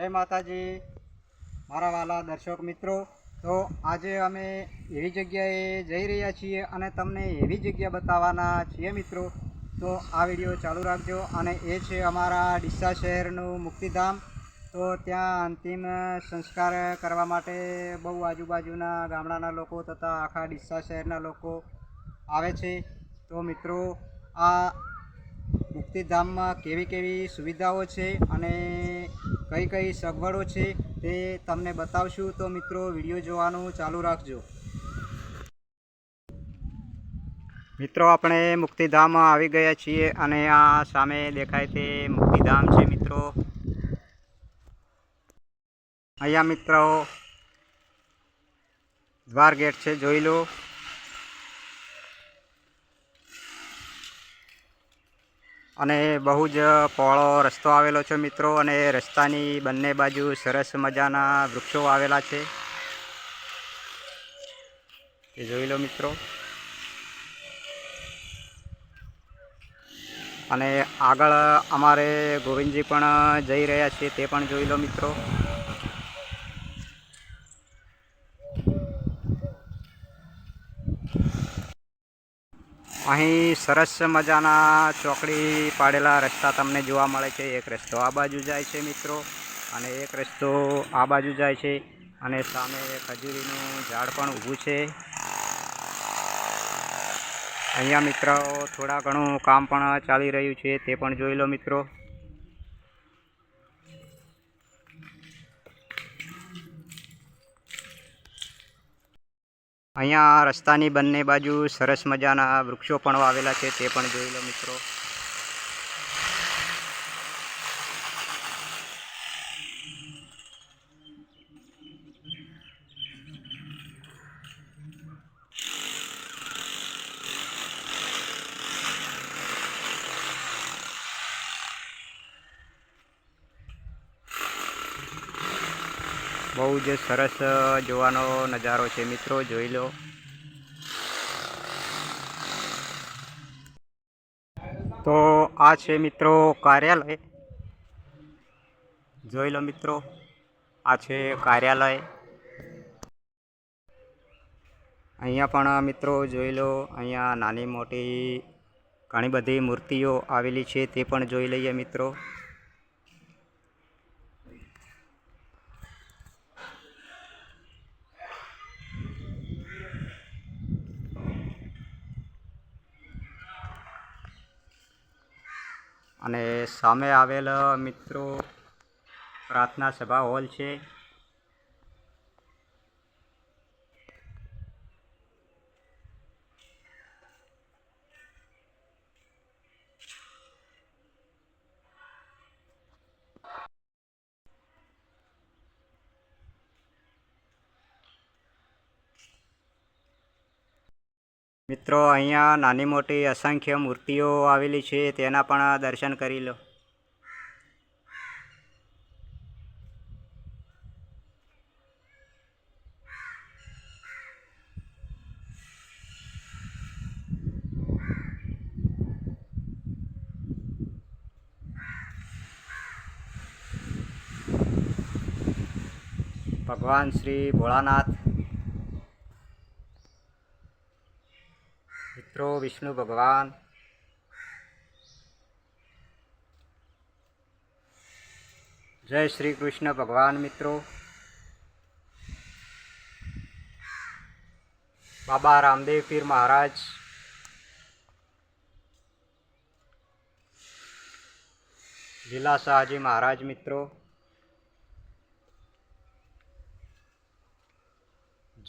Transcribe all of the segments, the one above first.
જય માતાજી. મારા વાલા દર્શક મિત્રો, તો આજે અમે એવી જગ્યાએ જઈ રહ્યા છીએ અને તમને એવી જગ્યા બતાવવાના છીએ મિત્રો. તો આ વીડિયો ચાલુ રાખજો અને એ છે અમારા ડીસા શહેરનું મુક્તિધામ. તો ત્યાં અંતિમ સંસ્કાર કરવા માટે બહુ આજુબાજુના ગામડાના લોકો તથા આખા ડીસા શહેરના લોકો આવે છે. તો મિત્રો, આ મુક્તિધામમાં કેવી કેવી સુવિધાઓ છે અને કઈ કઈ સગવડો છે તે તમને બતાવશું. તો મિત્રો, વીડિયો જોવાનું ચાલુ રાખજો. મિત્રો, આપણે મુક્તિધામ આવી ગયા છીએ અને આ સામે દેખાય તે મુક્તિધામ છે, મિત્રો. અહીંયા, મિત્રો, દ્વાર ગેટ છે, જોઈ લો. અને બહુ જ પહોળો રસ્તો આવેલો છે મિત્રો અને રસ્તાની બંને બાજુ સરસ મજાના વૃક્ષો આવેલા છે. એ જોઈ લો મિત્રો. અને આગળ અમારે ગોવિંદજી પણ જઈ રહ્યા છે તે પણ જોઈ લો મિત્રો. અહીં સરસ મજાના ચોકડી પાડેલા રસ્તા તમને જોવા મળે છે. એક રસ્તો આ બાજુ જાય છે મિત્રો અને એક રસ્તો આ બાજુ જાય છે અને સામે ખજૂરીનું ઝાડ પણ ઊભું છે. અહીંયા મિત્રો થોડા ઘણું કામ પણ ચાલી રહ્યું છે, તે પણ જોઈ લો મિત્રો. અહીંયા રસ્તાની બંને બાજુ સરસ મજાના વૃક્ષો પણ વાવેલા છે, તે પણ જોઈ લો મિત્રો. બહુ જ સરસ જોવાનો નજારો છે મિત્રો, જોઈ લો. તો આ છે મિત્રો કાર્યાલય. જોઈ લો મિત્રો, આ છે કાર્યાલય. અહીંયા પણ મિત્રો જોઈ લો, અહીંયા નાની મોટી ઘણી બધી મૂર્તિઓ આવેલી છે, તે પણ જોઈ લઈએ મિત્રો. અને સામે આવેલ મિત્રો પ્રાર્થના સભા હોલ છે. મિત્રો, અહીંયા નાની મોટી અસંખ્ય મૂર્તિઓ આવેલી છે, તેના પણ દર્શન કરી લો. ભગવાન શ્રી ભોળાનાથ મિત્રો વિષ્ણુ ભગવાન. જય શ્રી કૃષ્ણ ભગવાન મિત્રો. બાબા રામદેવ પીર મહારાજ. લીલા શાહજી મહારાજ મિત્રો.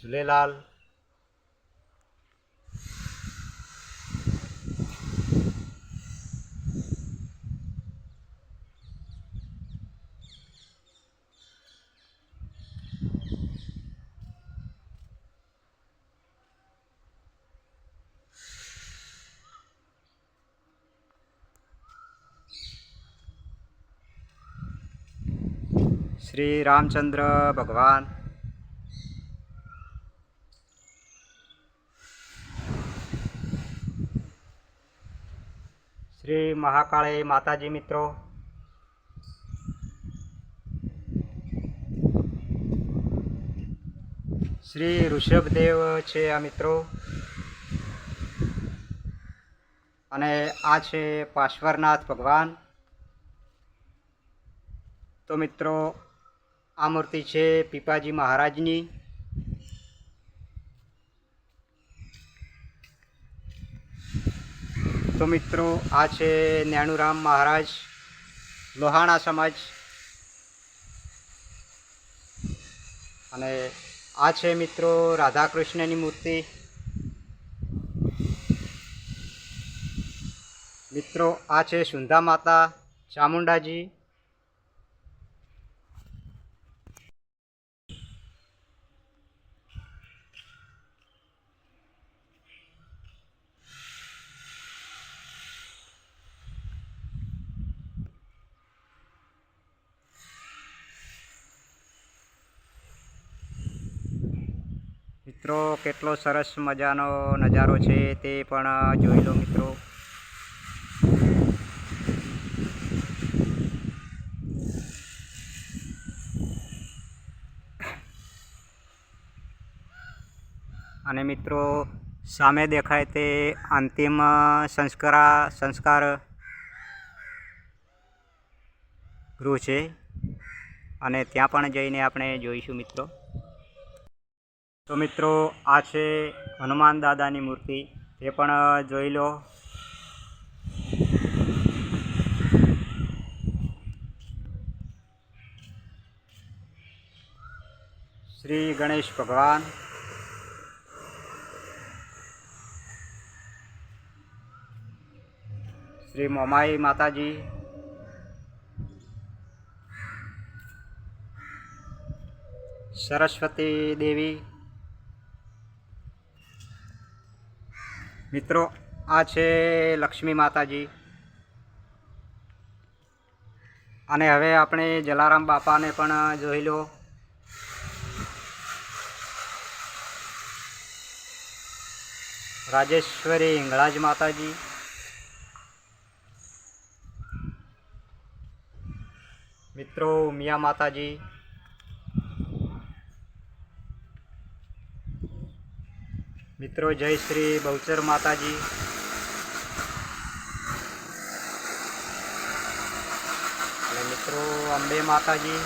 ઝૂલેલાલ શ્રી રામચંદ્ર ભગવાન શ્રી મહાકાળી માતાજી મિત્રો શ્રી ઋષભદેવ છે આ મિત્રો અને આ છે પાશ્વરનાથ ભગવાન। તો મિત્રો આ મૂર્તિ છે પીપાજી મહારાજની. તો મિત્રો, આ છે નેણુરામ મહારાજ, લોહાણા સમાજ. અને આ છે મિત્રો રાધાકૃષ્ણની મૂર્તિ. મિત્રો, આ છે સુંધા માતા ચામુંડાજી. મિત્રો કેટલો સરસ મજાનો નજારો છે તે પણ જોઈ લો મિત્રો. અને મિત્રો, સામે દેખાય તે અંતિમ સંસ્કારા, સંસ્કાર ગૃહ છે. અને ત્યાં પણ જઈને આપણે જોઈશું મિત્રો. તો મિત્રો, આ છે હનુમાન દાદાની મૂર્તિ. તે પણ જોઈ લો. શ્રી ગણેશ ભગવાન. શ્રી મોમાઈ માતાજી. સરસ્વતી દેવી. મિત્રો, આ છે લક્ષ્મી માતાજી. અને હવે આપણે જલારામ બાપાને પણ જોઈ લો. રાજેશ્વરી હિંગળાજ માતાજી. મિત્રો ઉમિયા માતાજી. મિત્રો, જય શ્રી બહુચર માતાજી. અને મિત્રો, અંબે માતાજી,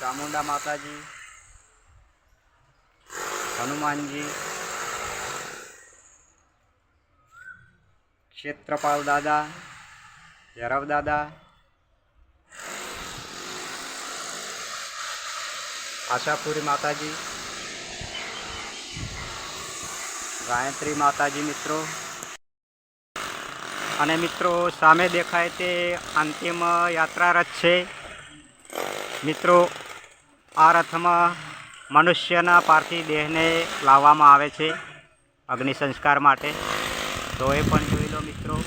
ચામુંડા માતાજી, હનુમાનજી, ક્ષેત્રપાલ દાદા ભૈરવ દાદા, આશાપુરી માતાજી ગાયત્રી માતાજી મિત્રો. અને મિત્રો, સામે દેખાય તે અંતિમ યાત્રા રથ છે. મિત્રો, આ રથમાં મનુષ્યના પાર્થિવ દેહને લાવવામાં આવે છે અગ્નિ સંસ્કાર માટે. તો એ પણ જોઈ લો મિત્રો.